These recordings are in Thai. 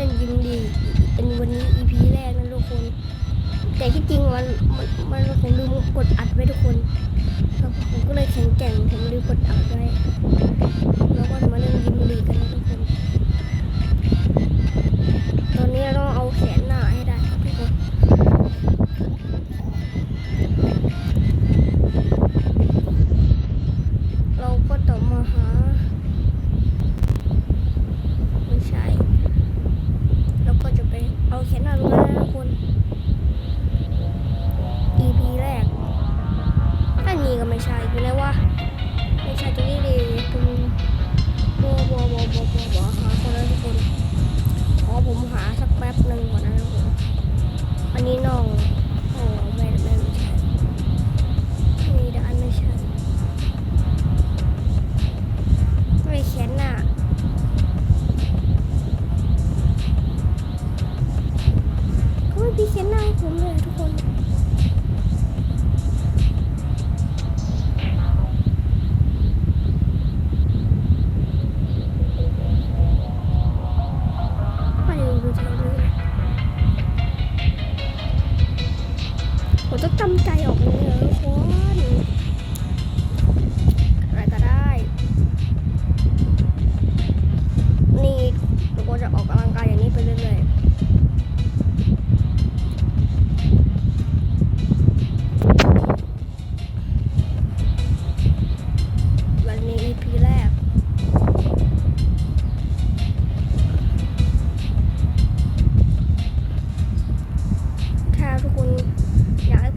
พื่นยิ้มดี เป็นวันนี้ EP แรกนะทุกคน แต่ที่จริงมันมันมันผมลืมกดอัดไว้ทุกคนผมก็เลยแข็งแกร่งผมลืมกดอัด เขียนหน้าผมเลยทุกคนผมต้องจำใจออกเลยทุกคน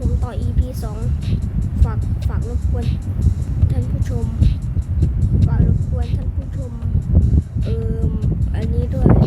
มต่อ EP 2 ฝากฝากรบกวนท่านผู้ชม ฝากรบกวนท่านผู้ชม เอ่ออันนี้ด้วย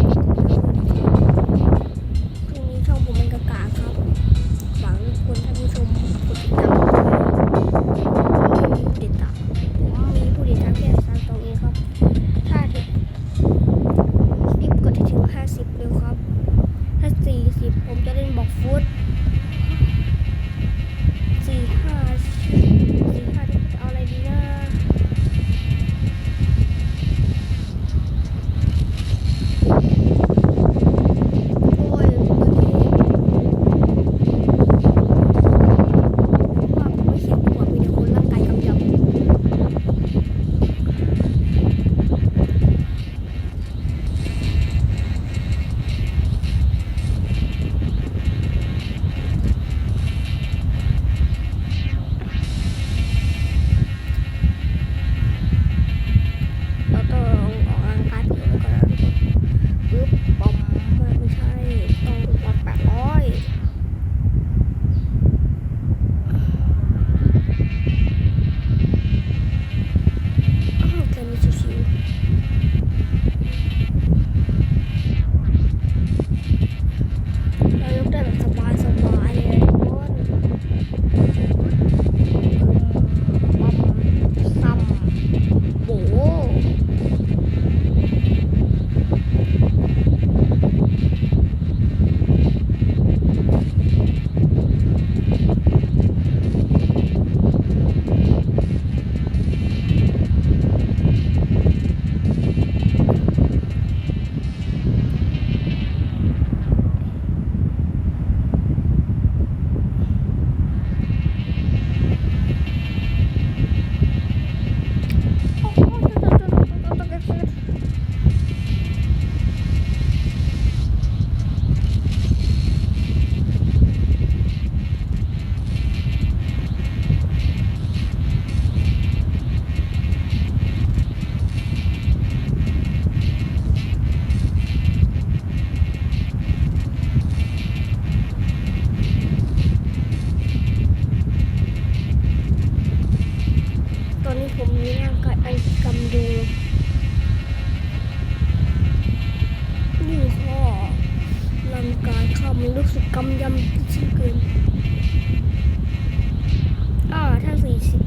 มีลูกศิษย์กำยำจริงเกินอ่าถ้าสี่สิบ